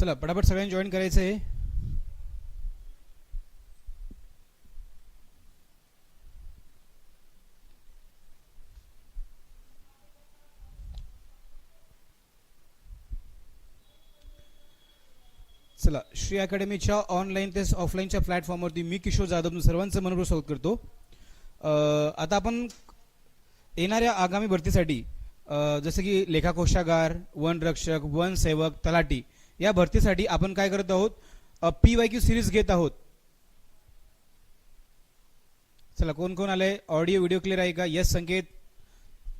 चला पटापट सगळ्यांनी जॉईन करायचं आहे चला श्री अकॅडमीच्या ऑनलाईन ते ऑफलाईनच्या प्लॅटफॉर्मवरती मी किशोर जाधव सर्वांचं मनपूर्वक स्वागत करतो. आता आपण येणाऱ्या आगामी भरतीसाठी जसं की लेखाकोशागार वन रक्षक वन सेवक तलाटी या भरतीसाठी आपण काय करत आहोत? पी वाय क्यू सिरीज घेत आहोत. चला कोण कोण आलंय? ऑडिओ व्हिडिओ क्लिअर आहे का? येस संकेत.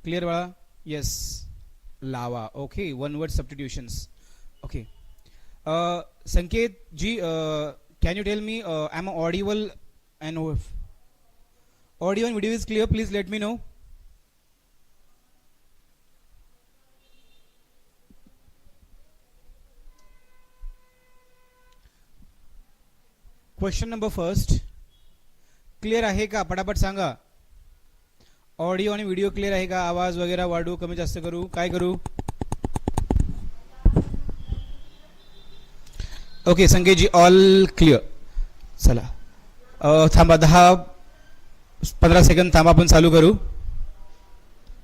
क्लिअर बाळा. येस लावा. Okay one word substitutions okay Sanket ji can you tell me I am audible and audio and video is clear please let me know question number first clear आहे का? पटापट सांगा. Audio आणि video clear आहे का? आवाज वगैरे वाढू कमी जास्त करू? काय करू? ओके संकेतजी ऑल क्लिअर चला. थांबा दहा पंधरा सेकंद थांबा आपण चालू करू.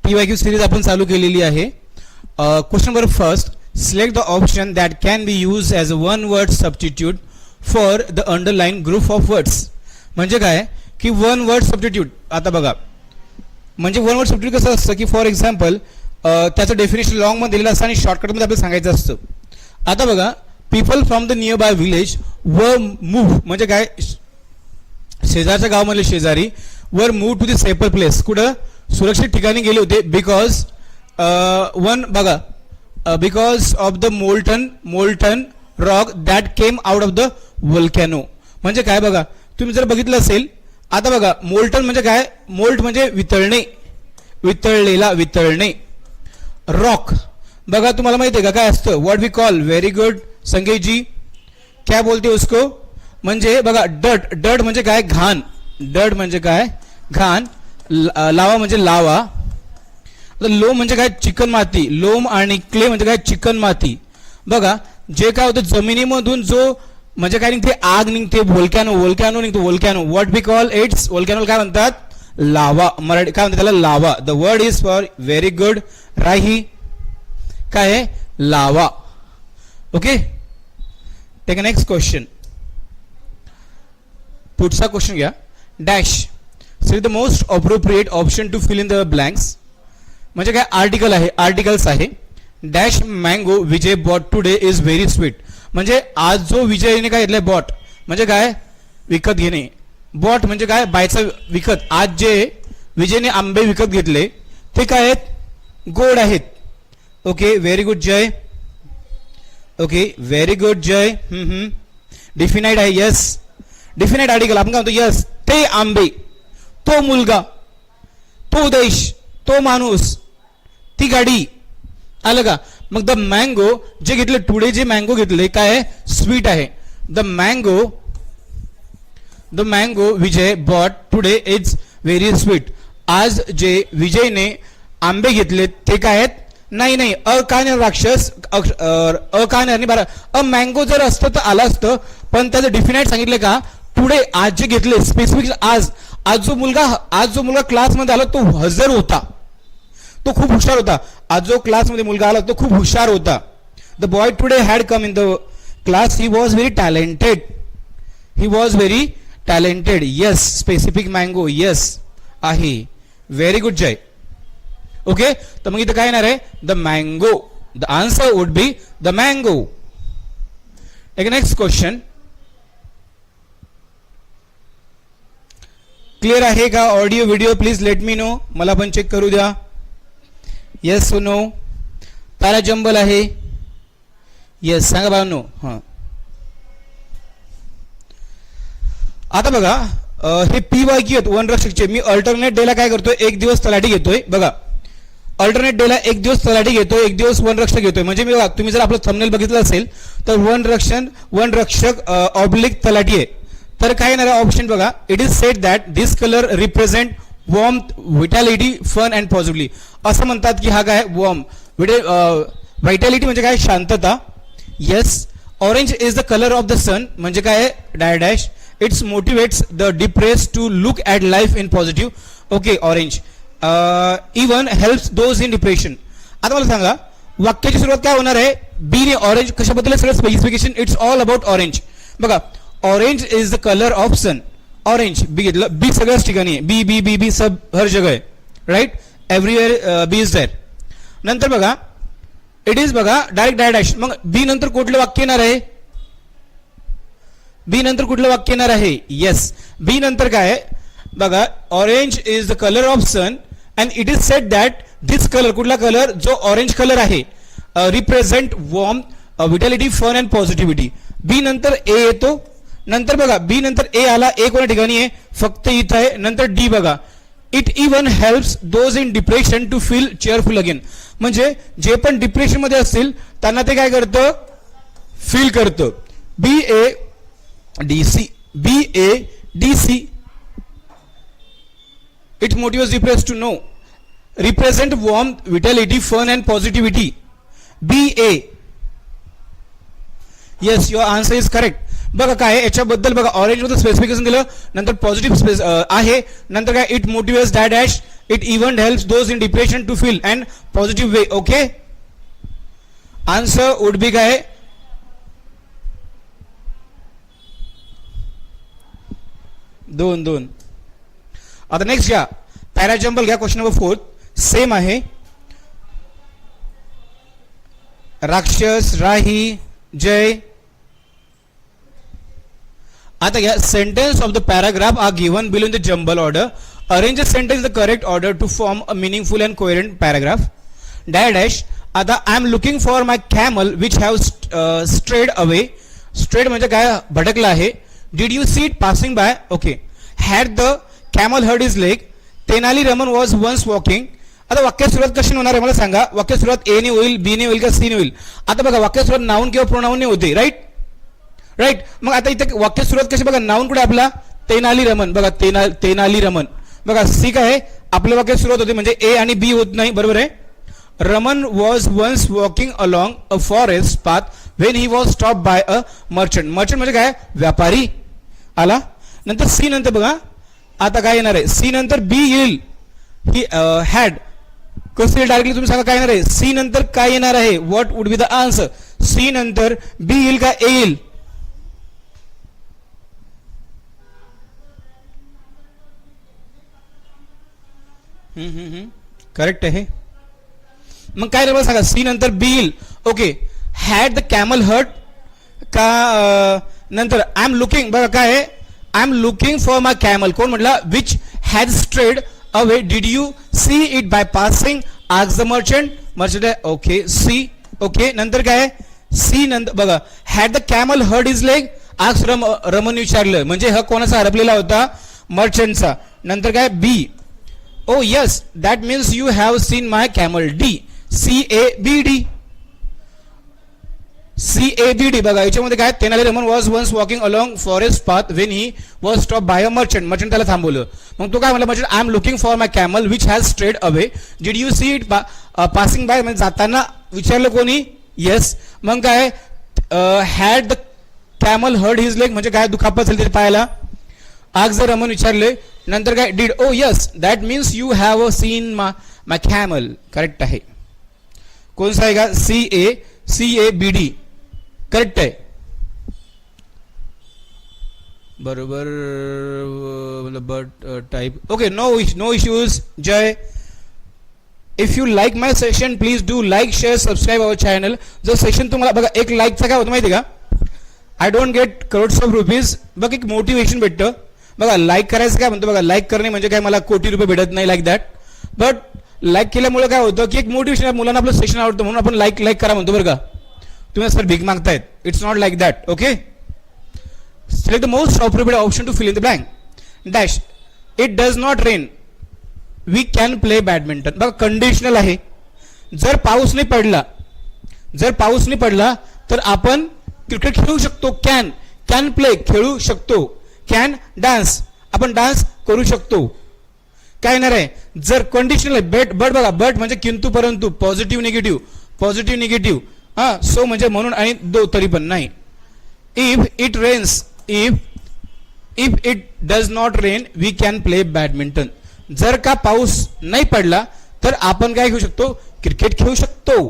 पी वाय क्यू सिरीज आपण चालू केलेली आहे. Question number first select the option that can be use as a one word substitute for the underline group of words म्हणजे काय? की वन वर्ड सबस्टिट्यूट आता बघा. म्हणजे वन वर्ड सबस्टिट्यूट कसं असतं? की फॉर एक्झाम्पल त्याचं डेफिनेशन लॉंगमध्ये दिलेलं असतं आणि शॉर्टकटमध्ये आपल्याला सांगायचं असतं. आता बघा people from the nearby village व मूव्ह म्हणजे काय? शेजारच्या गावामधले शेजारी were move to the safer place कुठं? सुरक्षित ठिकाणी गेले होते बिकॉज वन बघा because of the molten molten rock that came out of the volcano म्हणजे काय बघा तुम्ही जर बघितलं असेल आता बघा मोल्टन म्हणजे काय? मोल्ट म्हणजे वितळणे. वितळलेला वितळणे. रॉक बघा तुम्हाला माहिती आहे का काय असतं? What we call very good संगेजी. काय क्या बोलते उसको? म्हणजे बघा डट. डट म्हणजे काय? घाण. डट म्हणजे काय? घाण. लावा म्हणजे लावा. लोम म्हणजे काय? चिकन माती लोम आणि क्ले म्हणजे काय? चिकन माती बघा जे काय होतं जमिनीमधून जो म्हणजे काय निघते आग निघते वोलकॅनो वोलकॅनो निघतो volcano what be call it's volcano काय म्हणतात? लावा मराठी काय म्हणतात त्याला? Lava the word is for very good Rahi काय आहे? Lava okay take next question पुढचा क्वेश्चन घ्या. Dash see the most appropriate option to fill in the blanks म्हणजे काय? आर्टिकल आहे. आर्टिकल्स आहे. Dash mango Vijay bought today is very sweet. म्हणजे आज जो विजयने काय घेतलाय बॉट म्हणजे काय? विकत घेणे. बॉट म्हणजे काय? बायचं विकत. आज जे विजयने आंबे विकत घेतले ते काय आहेत? गोड आहेत. Okay very good Jay. Okay very good Jay. Definite आहे यस डिफिनाईट आर्टिकल आपण काय म्हणतो? यस ते आंबे तो मुलगा तो देश तो माणूस ती गाडी आलं का? मग द मँगो जे घेतले टुडे जे मँगो घेतले काय आहे? स्वीट आहे. The mango the mango Vijay bought today is very sweet आज जे विजयने आंबे घेतले ते काय आहेत? नाही नाही. अ काय राक्षस अक्ष- अ काय नाही बरं. अ मँगो जर असतं तर आलं असतं पण त्याचं डिफिनाईट सांगितलं का? टुडे आज जे घेतले स्पेसिफिक आज आज जो मुलगा आज जो मुलगा क्लासमध्ये आला तो हजर होता. तो खूप हुशार होता. आज जो क्लासमध्ये मुलगा आला तो खूप हुशार होता. The boy today had come in the class he was very talented he was very talented yes specific mango yes आहे. व्हेरी गुड जय ओके तर मग इथं काय येणार आहे? The mango the answer would be the mango एक next question clear आहे का? Audio video please let me know मला पण चेक करू द्या. येस नो तारा जंबल आहे येस सांगा बा नो हां आता बघा हे पी वाय क्यू आहेत वन रक्षकचे मी अल्टरनेट डेला काय करतोय? एक दिवस तलाठी घेतोय. बघा अल्टरनेट डेला एक दिवस तलाठी घेतोय एक दिवस वन रक्षक घेतोय. म्हणजे मी बघा तुम्ही जर आपलं थंबनेल बघितलं असेल तर वन रक्षण वन रक्षक ऑब्लिक तलाठी आहे. तर काय येणार ऑप्शन बघा. It is said that this colour represent warm vitality fun and positively असं म्हणतात की हा काय वॉर्म विटे व्हायटॅलिटी म्हणजे काय? शांतता. Yes orange is the colour of the sun म्हणजे काय die dash it's motivates the depress to look at life in positive okay orange even helps those in depression आता मला सांगा वाक्याची सुरुवात काय होणार आहे? बी ने ऑरेंज कशाबद्दल सगळं specification it's all about orange बघा orange is the colour of sun orange B घेतलं बी सगळ्याच ठिकाणी आहे बी बी बी बी सब हर जगह आहे. Right everywhere B is there नंतर बघा इट इज बघा डायरेक्ट डाय डॅश मग बी नंतर कुठलं वाक्य येणार आहे? बी नंतर कुठलं वाक्य येणार आहे? येस बी नंतर काय बघा orange is the colour of sun and it is said that this colour कुठला कलर जो ऑरेंज कलर आहे. Represent warm vitality fun and positivity B नंतर ए येतो नंतर बघा बी नंतर ए आला ए कोणा ठिकाणी आहे? फक्त इथं आहे. नंतर डी बघा. It even helps those in depression to feel cheerful again म्हणजे जे पण डिप्रेशनमध्ये असतील त्यांना ते काय करतं? फील करतं. B A D C B A D C it motivates depress to know represent warm vitality fun and positivity B A yes your answer is correct बघा काय याच्याबद्दल बघा ऑरेंजमध्ये स्पेसिफिकेशन दिलं नंतर पॉझिटिव्ह आहे नंतर काय it motivates डॅ dash it even helps those in depression to feel and positive way okay answer would be काय? दोन दोन. आता नेक्स्ट घ्या. पॅराजम्बल घ्या क्वेश्चन नंबर फोर्थ सेम आहे. राक्षस राही जय. आता घ्या sentence of the paragraph are given below in the jumbled order arrange a sentence the correct order to form a meaningful and coherent paragraph डॅ dash आता I am looking for my camel which have strayed away strayed म्हणजे काय? भटकला आहे. Did you see it passing by okay had the camel hurt is leg Tenali Raman was once walking आता वाक्य सुरुवात कशी होणार आहे? मला सांगा. वाक्य सुरुवात ए ने होईल बी ने होईल का सी ने होईल? आता बघा वाक्य सुरुवात नाऊन किंवा प्रोनाऊन ने होते राईट राईट मग आता इथे वाक्य सुरुवात कशी बघा नाऊन कुठे आपला? तेनाली रमन. बघा तेना तेनाली रमन. बघा सी काय आहे? आपलं वाक्य सुरुवात होते म्हणजे ए आणि बी होत नाही बरोबर आहे? Raman was once walking along a forest path when he was stop by a merchant merchant म्हणजे काय? व्यापारी. आला? नंतर सी नंतर बघा. आता काय येणार आहे? सी नंतर बी येईल. ही हॅड uh, कसं येईल डायरेक्टली तुम्ही सांगा काय येणार आहे? सी नंतर काय येणार आहे? What would be the answer C नंतर बी येईल का? ए येईल. करेक्ट आहे. मग काय मला सांगा? सी नंतर बी येईल. Okay had the camel hurt का नंतर आय एम लुकिंग बघा काय आहे? I am looking for my camel कोण म्हटला? Which has strayed away did you see it by passing आज the merchant merchant okay C okay नंतर काय आहे? सी नंतर बघा. Had the camel hurt is leg आज रम रमन विचारलं. म्हणजे हा कोणाचा हरपलेला होता? मर्चंटचा नंतर काय? B oh yes that means you have seen my camel D C A B D C A B D बघा याच्यामध्ये काय Tenali Raman was once walking along forest path when he was stop by a merchant merchant त्याला थांबवलं. मग तो काय म्हणला merchant I am looking for my camel which has strayed away did you see it passing by म्हणजे जाताना विचारलं कोणी? येस मग काय had the camel hurt his leg म्हणजे काय दुखापत झाली त्याच्या पायाला? आग जर रमन विचारले नंतर काय did oh yes that means you have a seen मा माय कॅमल करेक्ट आहे कोणसा आहे का? C A C A B D correct आहे. बरोबर but type okay no no issues Jay. If you like my session please do like share subscribe our channel जर session तुम्हाला बघा एक लाईकचा काय होतं माहिती आहे का? I don't get crores of rupees बघ एक मोटिवेशन भेटतं. बघा लाईक करायचं काय म्हणतो बघा लाईक करणे म्हणजे काय मला कोटी रुपये भेटत नाही लाईक दॅट बट लाईक केल्यामुळे काय होतं की एक मोटिवेशन मुलांना आपलं सेशन आवडतं म्हणून आपण लाईक लाईक करा म्हणतो बरं का. तुम्ही सर भीक मागतायत. It's not like that okay select the most appropriate option to fill in the blank dash it does not rain we can play badminton बघा कंडिशनल आहे. जर पाऊस नाही पडला जर पाऊस नाही पडला तर आपण क्रिकेट खेळू शकतो. कॅन कॅन प्ले खेळू शकतो. कॅन डान्स आपण डान्स करू शकतो. काय येणार आहे? जर कंडिशनल आहे बेट बट बघा बट म्हणजे किंतु परंतु पॉझिटिव्ह निगेटिव्ह पॉझिटिव्ह निगेटिव्ह हां सो म्हणजे म्हणून आणि दो तरी पण नाही. If it rains if if it does not rain we can play badminton जर का पाऊस नाही पडला तर आपण काय खेळू शकतो? क्रिकेट खेळू शकतो.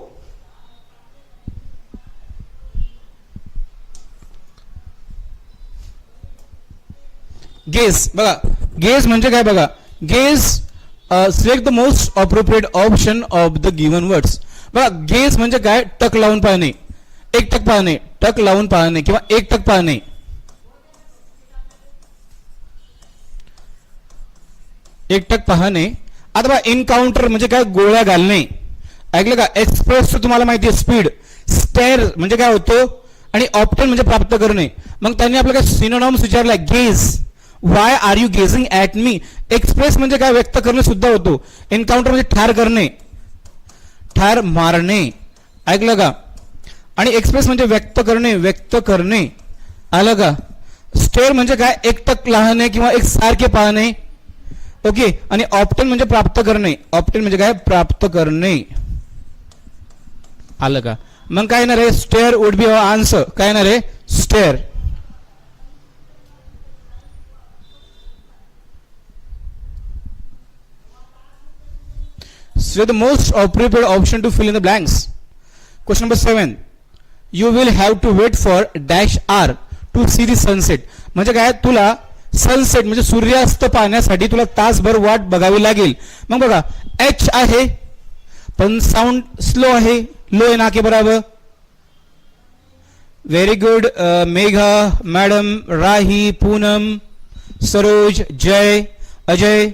गेस बघा. गेस म्हणजे काय बघा? Guess select the most appropriate option of the given words बघा गेस म्हणजे काय? टक लावून पाहणे. एक टक पाहणे. टक लावून पाहणे किंवा एक टक पाहणे. एकटक पाहणे. आता बघा एन्काउंटर म्हणजे काय? गोळ्या घालणे. ऐकलं का? एक्सप्रेस तुम्हाला माहिती आहे स्पीड स्टेअर म्हणजे काय होतो? आणि ऑप्टन म्हणजे प्राप्त करणे. मग त्यांनी आपल्याला काय? सिनोनॉम्स विचारला gaze why are you gazing at me express म्हणजे काय? व्यक्त करणे सुद्धा होतो. एन्काउंटर म्हणजे ठार करणे. ठार मारणे. ऐकलं का? आणि एक्सप्रेस म्हणजे व्यक्त करणे व्यक्त करणे. आलं का? स्टेअर म्हणजे काय? एकटक लाहणे किंवा एक सारखे पाहणे. ओके आणि ऑप्टन म्हणजे प्राप्त करणे. ऑप्टन म्हणजे काय? प्राप्त करणे. आलं का? मग काय येणार आहे? स्टेअर वुड बी आन्सर काय येणार आहे? Stair So the most appropriate option to fill in the blanks. Question number seven. You will have to wait for dash R to see the sunset. म्हणजे काय तुला सनसेट म्हणजे सूर्यास्त पाहण्यासाठी तुला तासभर वाट बघावी लागेल मग बघा एच आहे पण साऊंड स्लो आहे लो आहे नाके की बरोबर very good Megha madam Rahi Poonam Saroj Jay Ajay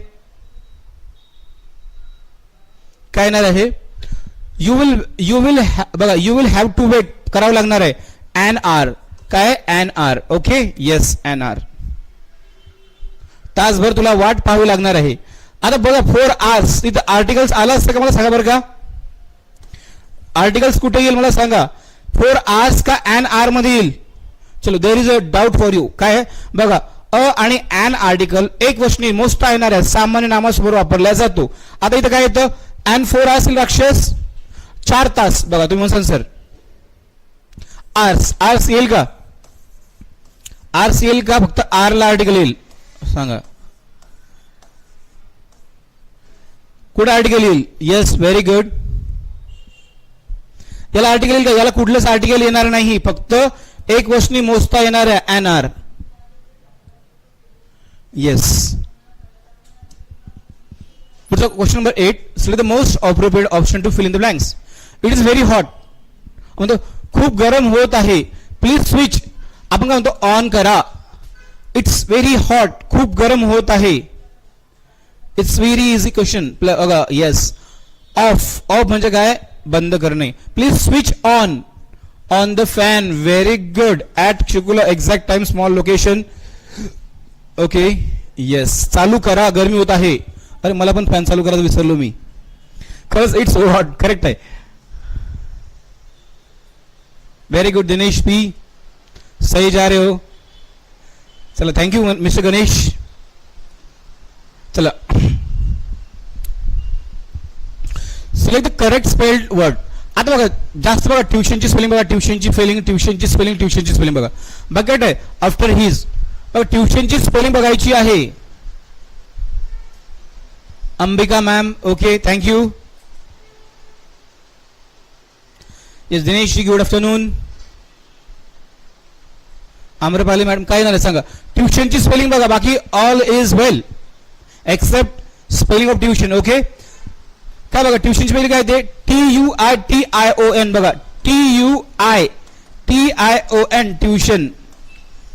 काय येणार आहे? यू विल यू विल बघा you will have to wait करावं लागणार आहे. एन आर काय? N R okay yes N R तासभर तुला वाट पाहावी लागणार आहे. आता बघा फोर आर्स इथं आर्टिकल्स आला असतं का मला सांगा बरं का? आर्टिकल्स कुठे येईल मला सांगा? फोर आर्स का एन आरमध्ये येईल? चलो there is a doubt for you काय? बघा अ आणि एन आर्टिकल एक वचनी मोस्ट येणार आहे. सामान्य नामासमोर वापरला जातो. आता इथं काय येतं? एन फोर आर्स राक्षस चार तास. बघा तुम्ही म्हणसान सर आर्स आर्स येईल का? आर्स येईल का? फक्त आर ला आर्टिकल येईल. सांगा. कुठं आर्टिकल येईल? येस व्हेरी गुड याला आर्टिकल येईल का? याला कुठलंच आर्टिकल येणार नाही. फक्त एक वचनी मोजता येणार आहे एन आर येस पुढचा question number eight select the most appropriate option to fill in the blanks it is very hot म्हणतो खूप गरम होत आहे प्लीज़ स्विच आपण काय म्हणतो ऑन करा। इट्स व्हेरी हॉट खूप गरम होत आहे it's very easy question yes off off म्हणजे काय? बंद करणे. Please switch on on the fan very good at चिकुला exact time small location okay yes चालू करा. गरमी होत आहे अरे मला पण फॅन चालू करायला विसरलो मी. खरंच इट्स हॉट करेक्ट आहे. व्हेरी गुड दिनेश पी सही जा रहे हो. चला थँक्यू मिस्टर गणेश चला. Select the correct spelled word आता बघा जास्त बघा ट्युशनची स्पेलिंग बघा ट्युशनची स्पेलिंग ट्युशनची स्पेलिंग ट्युशनची स्पेलिंग बघा. बघा काय आफ्टर हिज बघा ट्युशनची स्पेलिंग बघायची आहे. Ambika ma'am okay thank you yes Dinesh good afternoon Amrapali madam काय झालं सांगा. ट्युशनची स्पेलिंग बघा बाकी all is well except spelling of tuition okay काय बघा ट्युशन स्पेलिंग काय ते? T U I T I O N बघा. T U I T I O N tuition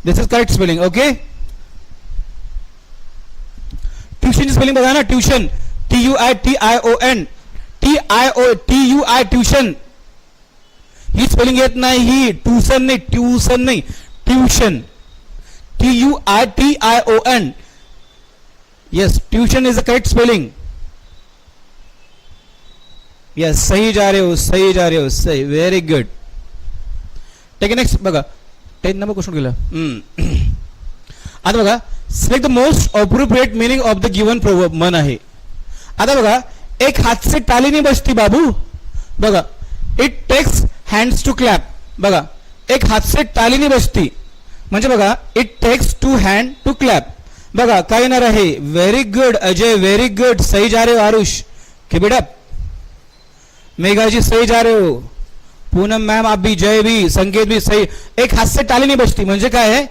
this is correct spelling okay ट्युशनची spelling बघा ना tuition T U I T I O N T I O T U I tuition he spelling येत नाही ही tuition नाही tuition नाही. Tuition T U I T I O N yes tuition is a correct spelling yes सही जा रहे हो सही जा रहे हो सही व्हेरी गुड टेक नेक्स्ट बघा टेन नंबर क्वेश्चन केलं आता बघा select the most appropriate meaning of the given proverb मन आहे. आता बघा एक हात से टाली नाही बसती बाबू. बघा it takes hands to clap बघा एक हात से टाली नाही बसती. म्हणजे बघा it takes two hand to clap बघा काय येणार आहे? Very good Ajay very good सही जा रे हो आरुष. किबिडप मेघाजी सही जा रे हो. पूनम मॅम आप भी जय भी संकेत भी सही एक हात से टाली नाही बसती. म्हणजे काय आहे?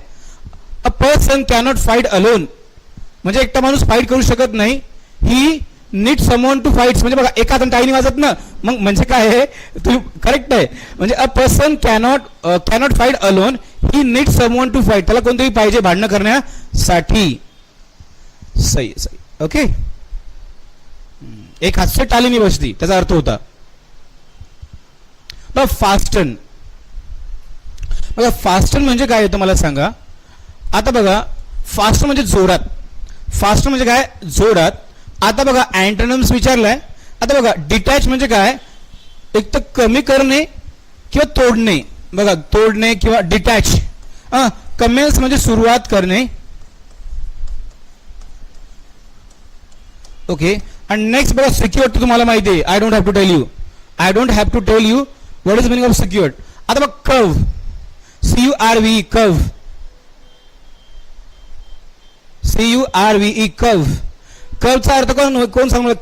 A person cannot fight alone म्हणजे एकटा माणूस फाईट करू शकत नाही. He need someone to fight म्हणजे बघा एका हाताने टाळी नाही वाजत ना मग म्हणजे काय आहे? तुम्ही करेक्ट आहे. म्हणजे a person cannot cannot fight alone he need someone to fight त्याला कोणतरी पाहिजे भांडणं करण्यासाठी. सही सही ओके एक हास्य टाली मी बसती त्याचा अर्थ होता. फास्टन बघा फास्टन म्हणजे काय होतं मला सांगा. आता बघा फास्ट म्हणजे जोरात. फास्ट म्हणजे काय? जोरात. आता बघा अँटोनम्स विचारलाय. आता बघा डिटॅच म्हणजे काय? एक तर कमी करणे किंवा तोडणे. बघा तोडणे किंवा डिटॅच कमेन्स म्हणजे सुरुवात करणे. ओके आणि नेक्स्ट बघा सिक्युअर तुम्हाला माहिती आहे. I don't have to tell you I don't have to tell you what is meaning of secured आता बघ curve C U R V curve C U R V E curve कवचा अर्थ कोण कोण सांग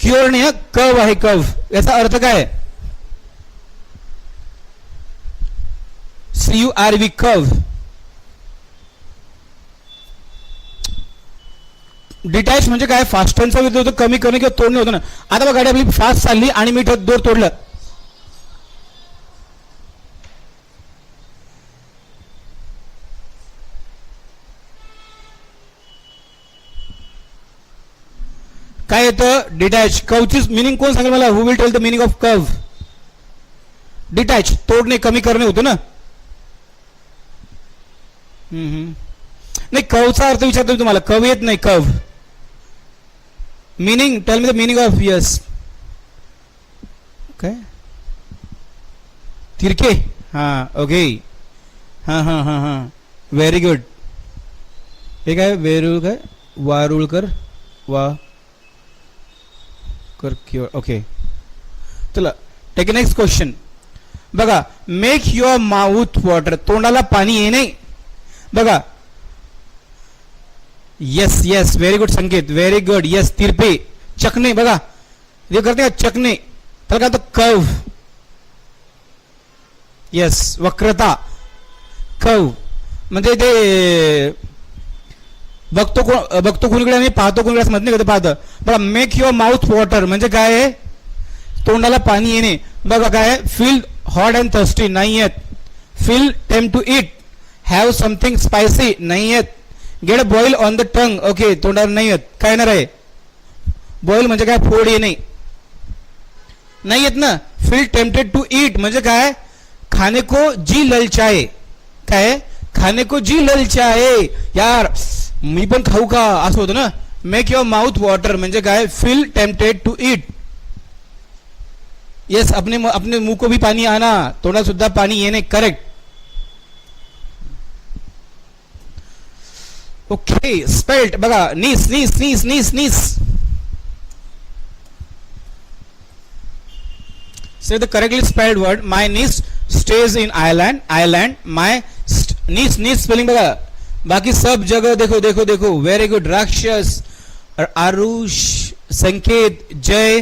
क्युअर नाही कव आहे कव याचा अर्थ काय? C U R V curve detach म्हणजे काय? फास्टनचा विरोध होतं कमी करणे किंवा तोडणे होतं ना. आता बघा गाडी आपली फास्ट चालली आणि मी दोर तोडलं काय येतं डिटॅच कवची मिनिंग कोण सांगेल मला? Who will tell the meaning of curve detach तोडणे कमी करणे होते ना? हम्म, नाही कवचा अर्थ विचारतो मी तुम्हाला. कव येत नाही curve. Meaning tell me the meaning of yes काय तिरके. हां ओके हां हां हां हां. व्हेरी गुड हे काय? वेरूळ काय? वारुळकर? वा. कर ओके चला टेक नेक्स्ट क्वेश्चन बघा मेक युअर माउथ वॉटर तोंडाला पाणी येणे. बघा. Yes yes very good Sanket. Very good yes तिरपे. चकणे बघा. हे करते का? चकणे. त्याला काय कव येस वक्रता. कव म्हणजे ते बघतो कोण बघतो कोणीकडे आणि पाहतो कोणीकडे असं म्हणत नाही कधी पाहतं. बघा मेक युअर माउथ वॉटर म्हणजे काय आहे? तोंडाला पाणी येणे. बघा काय फील हॉट अँड थर्स्टी नाही आहेत feel tempted to eat have something spicy नाही आहेत get boil on the tongue okay तोंडाला नाही आहेत काय येणार आहे? बॉईल म्हणजे काय? फोड येणे. नाही येत ना? फील टेम्पटेड टू इट म्हणजे काय खाने को जी ललचाए. काय खाने को जी ललचाए. यार मी पण खाऊ का? असं होतं ना. मेक युअर माउथ वॉटर म्हणजे काय? Feel tempted to eat yes अपने अपने मुंह को भी पानी आना. तोंडात सुद्धा पाणी येणे करेक्ट ओके स्पेल्ट बघा niece niece niece niece niece. Say the correctly spelled word my niece stage in island island my niece niece spelling बघा. बाकी सब जगह देखो देखो देखो. वेरी गुड राक्षस आरुष संकेत जय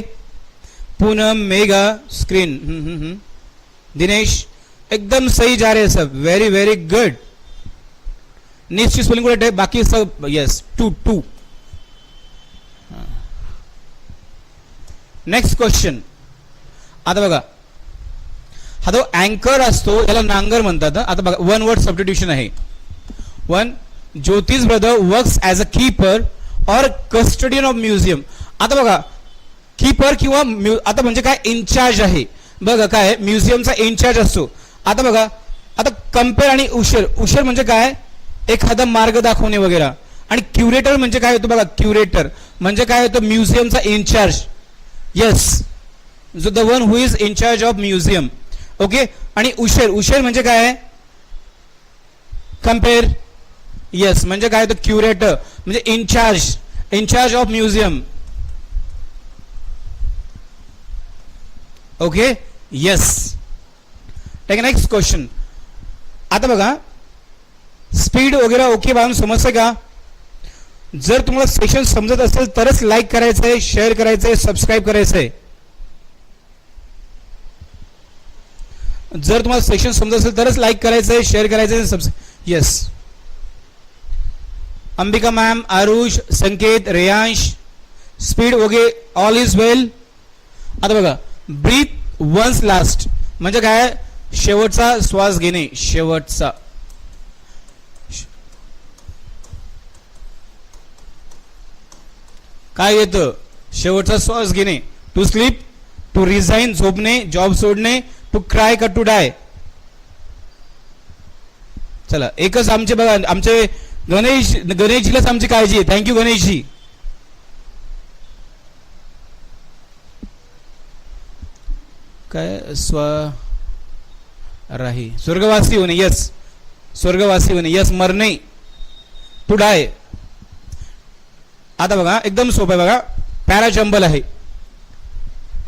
पूनम मेगा स्क्रीन दिनेश एकदम सही जा रहे हैं सब वेरी वेरी गुड निश्चित ची स्पेलिंग है बाकी सब yes to to next question आता बघा हा जो अँकर असतो याला नांगर म्हणतात आता बघा वन वर्ड सबस्टिट्यूशन आहे one Jyotish brother works as a keeper or custodian of museum आता बघा कीपर किंवा म्यु आता म्हणजे काय? इन्चार्ज आहे. बघा काय? म्युझियमचा इन्चार्ज असतो. आता बघा आता कंपेअर आणि उशीर. उशीर म्हणजे काय? एखादा मार्ग दाखवणे वगैरे. आणि क्युरेटर म्हणजे काय होतं बघा? क्युरेटर म्हणजे काय होतं? म्युझियमचा इन्चार्ज येस जो the one who is incharge of museum okay आणि उशेर. उशेर म्हणजे काय? कंपेअर येस म्हणजे काय तर क्युरेटर म्हणजे incharge incharge of museum okay yes take next question आता बघा. स्पीड वगैरे ओके बाळून समजतं का? जर तुम्हाला सेशन समजत असेल तरच लाईक करायचं आहे शेअर करायचं आहे सबस्क्राईब करायचं आहे जर तुम्हाला सेशन समजत असेल तरच लाईक करायचं आहे शेअर करायचं आहे सबस yes Ambika ma'am Aarush Sanket Reyansh speed okay all is well आता बघा ब्रीथ वन्स लास्ट म्हणजे काय शेवटचा श्वास घेणे शेवटचा. काय येतं? शेवटचा श्वास घेणे. टू स्लीप टू रिझाईन झोपणे जॉब सोडणे टू क्राय का टू डाय चला एकच आमचे बघा आमचे गणेश गणेशजीलाच आमची काळजी आहे. Thank you Ganeshji. काय स्व राही स्वर्गवासी होणे यस स्वर्गवासी होणे यस मरणे. टू डाय आता बघा एकदम सोपं आहे बघा. पॅराजंबल आहे.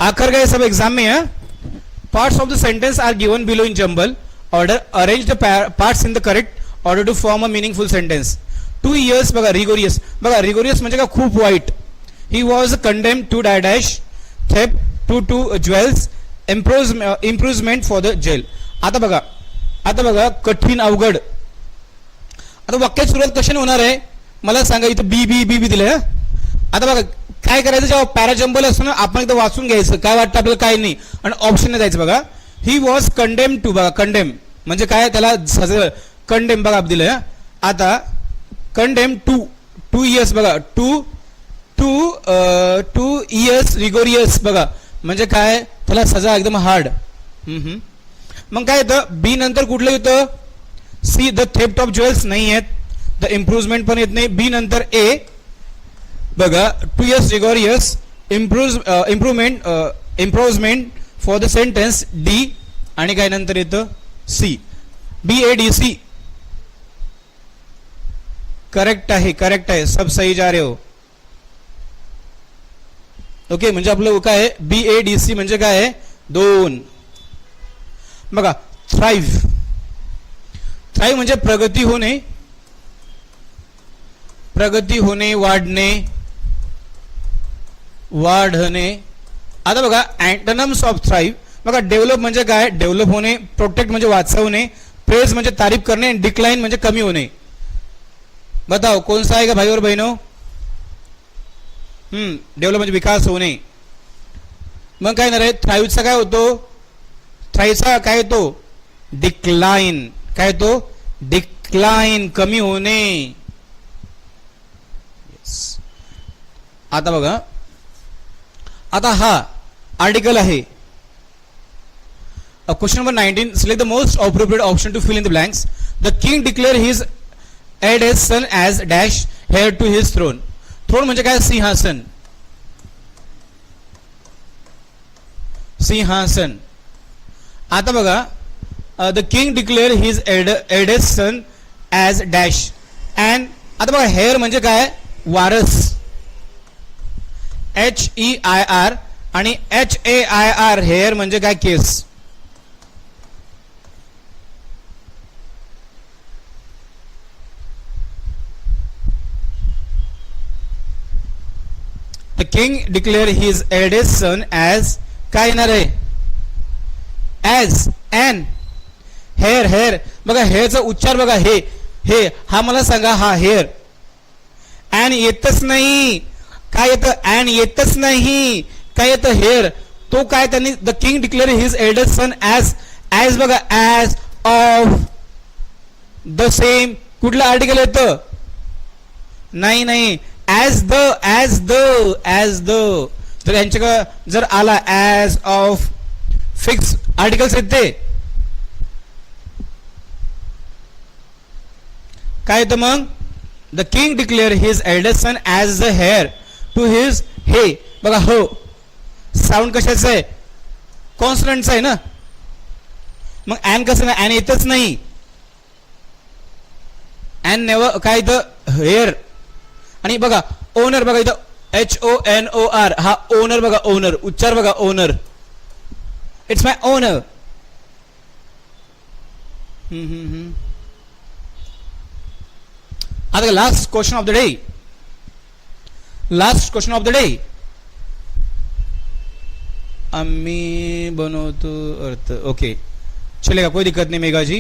आखर का ये सब एग्जाम में है? Parts of the sentence are given below in jumble order arrange the parts in the correct order to form a meaningful sentence two years बघा रिगोरियस बघा रिगोरियस म्हणजे का खूप वाईट he was condemn to die dash theft to to jewels इम्प्रोज improvement for the jail आता बघा आता बघा कठीण अवघड आता वाक्याची सुरुवात कशाने होणार आहे मला सांगा इथं बी बी बी बी दिलं आता बघा काय करायचं जेव्हा पॅराजंबल असतो ना आपण एकदा वाचून घ्यायचं काय वाटतं आपल्याला काय नाही आणि ऑप्शनने जायचं बघा ही वॉज कंडेम टू बघा कंडेम म्हणजे काय त्याला कंडेम बघा दिलं आता कंडेम टू टू इयर्स बघा to to two years rigorous बघा. म्हणजे काय? त्याला सजा एकदम हार्ड मग काय येतं? बी नंतर कुठलं येतं? C the theft of jewels नाही आहेत द इम्प्रुव्हमेंट पण येत नाही. बी नंतर ए बघा two years rigorous improve improvement improvement for the sentence D आणि काय नंतर येतं? C B A D C correct आहे करेक्ट आहे. सब सही जा रे हो. ओके म्हणजे आपलं काय आहे? बी ए डी सी म्हणजे काय आहे? दोन. बघा थ्राईव्ह थ्राईव्ह म्हणजे प्रगती होणे प्रगती होणे वाढणे वाढणे. आता बघा अँटनम्स ऑफ थ्राईव्ह बघा डेव्हलप म्हणजे काय? डेव्हलप होणे प्रोटेक्ट म्हणजे वाचवणे प्रेस म्हणजे तारीफ करणे डिक्लाईन म्हणजे कमी होणे. बताओ कौन सा आहे का भाई और बहनों? हम्म डेव्हलप म्हणजे विकास होणे मग काय ना रे थ्राईव्हचा काय होतो थ्राईव्हचा काय येतो डिक्लाइन काय येतो डिक्लाइन कमी होणे आता बघा। आता हा आर्टिकल आहे. Question number nineteen select the most appropriate option to fill in the blanks the king declare his add age son as dash heir to his throne throne म्हणजे काय? सिंहासन. सिंहासन. आता बघा द किंग डिक्लेअर हिज एड एड son as dash and आता बघा हेअर म्हणजे काय? वारस. एच ई आय आर आणि H A I R hair म्हणजे काय? केस. The king declare his eldest son as काय येणार आहे ॲज एन हेअर हेअर बघा हेअरचा उच्चार बघा हे हे हा मला सांगा हा हेअर अँड येतच नाही. काय येतं? अँड येतच नाही. काय येतं? हेअर तो काय त्यांनी the king declare his elder son as as बघा ॲज ऑफ द सेम कुठलं आर्टिकल येतं? नाही नाही. As the as the as the जर यांच्याकडं जर आला ॲज ऑफ फिक्स आर्टिकल्स आहेत ते काय येतं मग? The king declare his elder son as the heir to his हे बघा हो. साऊंड कशाचं आहे? कॉन्सनंटचं आहे ना? मग ॲन कसं नाही? ॲन येतच नाही. ॲन नेवर काय इथं हेअर आणि बघा ओनर बघा इथं H O N O R हा ओनर बघा ओनर उच्चार बघा ओनर इट्स माय ओनर आता last question of the day last question of the day आम्ही बनवतो अर्थ. ओके चलेगा कोई दिक्कत नहीं मेघाजी.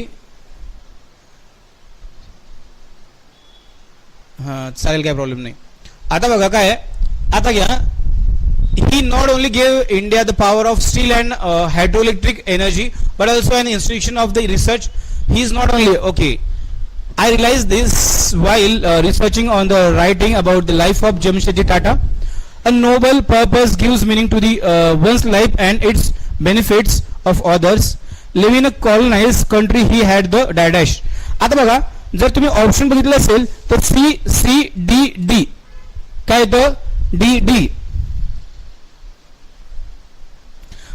हां चालेल काय प्रॉब्लेम नाही आता बघा काय आहे आता घ्या he not only gave India the power of steel and uh, hydroelectric energy, but also an institution of the research. He is not only okay. I realized this while uh, researching on the writing about the life of Jamshedji Tata. A noble purpose gives meaning to the uh, one's life and its benefits of others. Living in a colonized country, he had the dash. आता बघा जर तुम्ही option बघितलं असेल तर C C D D काय येतं? D D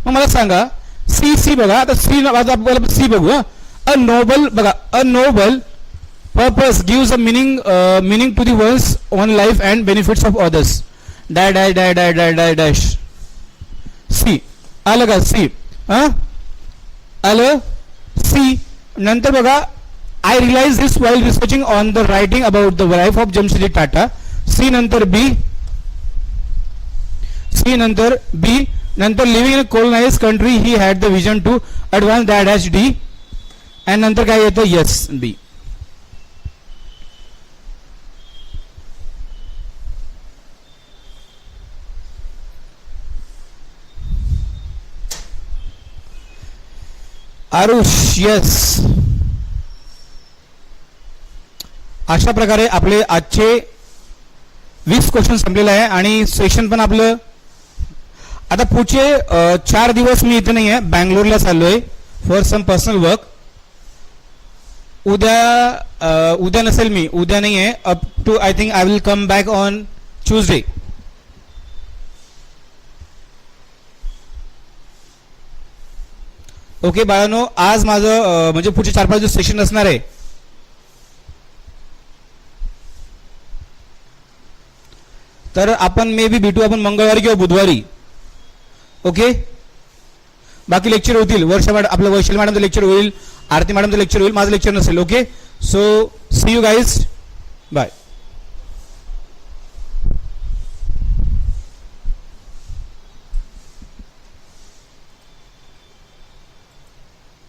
मग मला सांगा सी सी बघा. आता सी आपल्याला सी बघू अ नोबल बघा. A noble purpose gives a meaning meaning to the one's own life and benefits of others die die die die die die dash C आलं का? सी हां? आलं? C नंतर बघा I realise this while researching on the writing about the life of Jamsetji Tata C नंतर B C नंतर B नंतर living in colonise country he had the vision to advance that has D and नंतर काय येतं yes बी Aarush yes अशा प्रकारे आपले आजचे वीस क्वेश्चन संपलेले आहे आणि सेशन पण आपलं आता पुढचे चार दिवस मी इथे नाही आहे बँगलोरला चाललोय फॉर सम पर्सनल वर्क उद्या उद्या नसेल मी उद्या नाही आहे up to I think I will come back on Tuesday okay बाळानो आज माझं म्हणजे पुढचे चार पाच दिवस सेशन असणार आहे. तर आपण मे बी भेटू आपण मंगळवारी किंवा बुधवारी. ओके बाकी लेक्चर होतील. वर्ष मॅडम आपलं वैशाली मॅडमचं लेक्चर होईल आरती मॅडमचं लेक्चर होईल माझं लेक्चर नसेल okay so see you guys bye